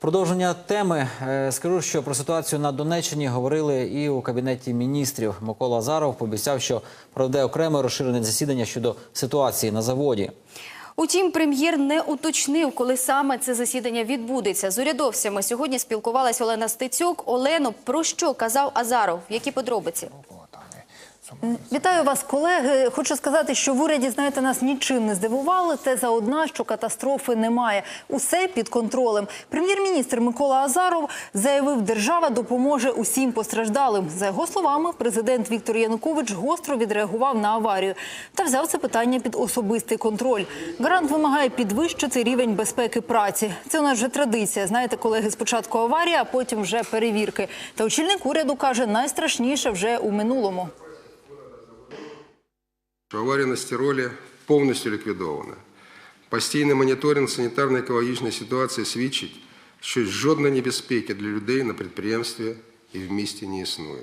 Продовження теми Е, скажу, що про ситуацію на Донеччині говорили і у кабінеті міністрів. Микола Азаров пообіцяв, що проведе окреме розширене засідання щодо ситуації на заводі. Утім, прем'єр не уточнив, коли саме це засідання відбудеться. З урядовцями сьогодні спілкувалась Олена Стецюк. Олено, про що казав Азаров? Які подробиці? Вітаю вас, колеги. Хочу сказати, що в уряді, знаєте, нас нічим не здивували. Теза одна, що катастрофи немає. Усе під контролем. Прем'єр-міністр Микола Азаров заявив, держава допоможе усім постраждалим. За його словами, президент Віктор Янукович гостро відреагував на аварію та взяв це питання під особистий контроль. Гарант вимагає підвищити рівень безпеки праці. Це у нас вже традиція. Знаєте, колеги, спочатку аварія, а потім вже перевірки. Та очільник уряду каже, найстрашніше вже у минулому. Що аварія на стиролі повністю ліквідована. Постійний моніторинг санітарно-екологічної ситуації свідчить, що жодної небезпеки для людей на підприємстві і в місті не існує.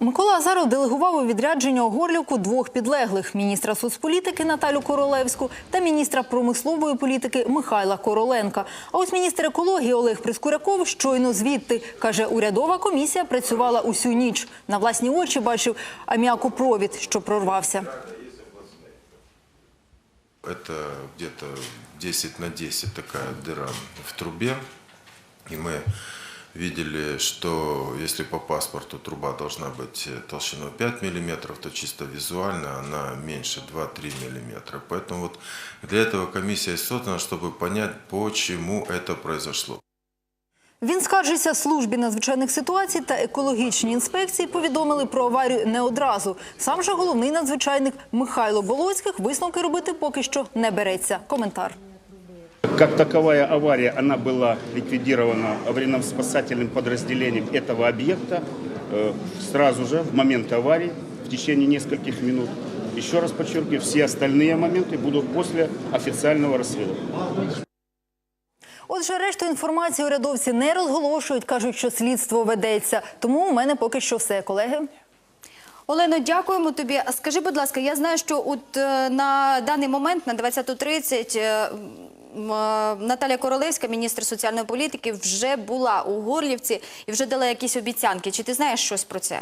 Микола Азаров делегував у відрядження у Горлівку двох підлеглих – міністра соцполітики Наталю Королевську та міністра промислової політики Михайла Короленка. А ось міністр екології Олег Прискуряков щойно звідти. Каже, урядова комісія працювала усю ніч. На власні очі бачив аміакопровід, що прорвався. Это где-то 10 на 10 такая дыра в трубе. И мы видели, что если по паспорту труба должна быть толщиной 5 миллиметров, то чисто визуально она меньше 2-3 миллиметра. Поэтому вот для этого комиссия и создана, чтобы понять, почему это произошло. Він скаржиться службі надзвичайних ситуацій та екологічній інспекції повідомили про аварію не одразу. Сам же головний надзвичайник Михайло Болоцьких висновки робити поки що не береться. Коментар. Как таковая авария, она была ликвидирована аварийно-спасательным подразделением этого объекта э, сразу же, в момент аварии, в течение нескольких минут. Еще раз подчеркиваю, все остальные моменты будут после официального расследования. Отже, решту інформації урядовці не розголошують, кажуть, що слідство ведеться. Тому у мене поки що все, колеги. Олено, дякуємо тобі. А скажи, будь ласка, я знаю, що от е, на даний момент, на 20.30, е, м, е, Наталя Королевська, міністр соціальної політики, вже була у Горлівці і вже дала якісь обіцянки. Чи ти знаєш щось про це?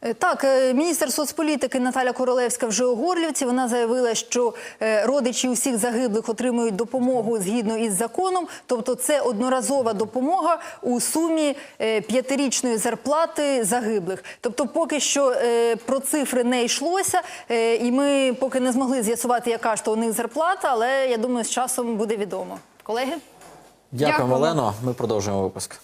Е, Так, е, міністр соцполітики Наталя Королевська вже у Горлівці. Вона заявила, що е, родичі усіх загиблих отримують допомогу згідно із законом. Тобто, це одноразова допомога у сумі п'ятирічної зарплати загиблих. Тобто, поки що про цифри не йшлося, і ми поки не змогли з'ясувати, яка ж то у них зарплата, але я думаю, з часом буде відомо. Колеги. Дякуємо. Олено. Ми продовжуємо випуск.